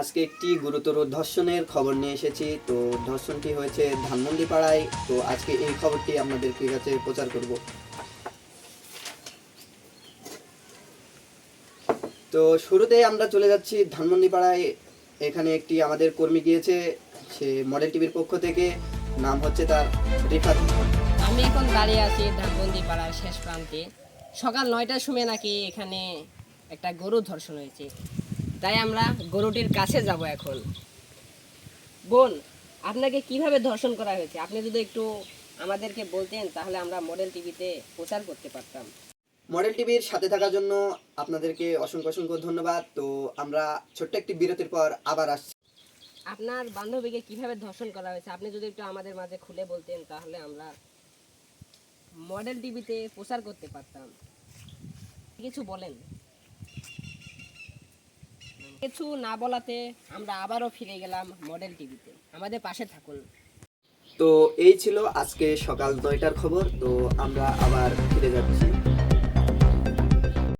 আজকে একটি গুরুতর ধর্ষণের খবর নিয়ে এসেছি। তো ধর্ষণটি হয়েছে ধানমন্ডি পাড়ায় তো আজকে এই খবরটি আপনাদের কাছে প্রচার করব? তো শুরুতেই আমরা চলে যাচ্ছি ধানমন্ডি পাড়ায় এখানে একটি আমাদের কর্মী গিয়েছে। সে মডেল টিভির পক্ষ থেকে। নাম হচ্ছে তার রিফাত। আমি এখন দাঁড়িয়ে আছি ধানবন্দি পাড়ার শেষ প্রান্তে। সকাল নয়টার সময় নাকি এখানে একটা গরু ধর্ষণ হয়েছে। তাই আমরা গরুটির কাছে যাব এখন। বোন আপনাকে কীভাবে ধর্ষণ করা হয়েছে? আপনি যদি একটু আমাদেরকে বলতেন তাহলে আমরা মডেল টিভিতে প্রচার করতে পারতাম। মডেল টিভির সাথে থাকার জন্য আপনাদেরকে অসংখ্য অসংখ্য ধন্যবাদ। তো আমরা ছোট্ট একটি বিরতির পর আবার আসছি। আপনার বান্ধবীকে কীভাবে ধর্ষণ করা হয়েছে? আপনি যদি একটু আমাদের মাঝে খুলে বলতেন তাহলে আমরা মডেল টিভিতে প্রচার করতে পারতাম। কিছু বলেন। কিছু না বলাতে আমরা আবারও ফিরে গেলাম মডেল টিভিতে। আমাদের পাশে থাকুন। তো এই ছিল আজকে সকাল নয়টার খবর, তো আমরা আবার ফিরে যাচ্ছি।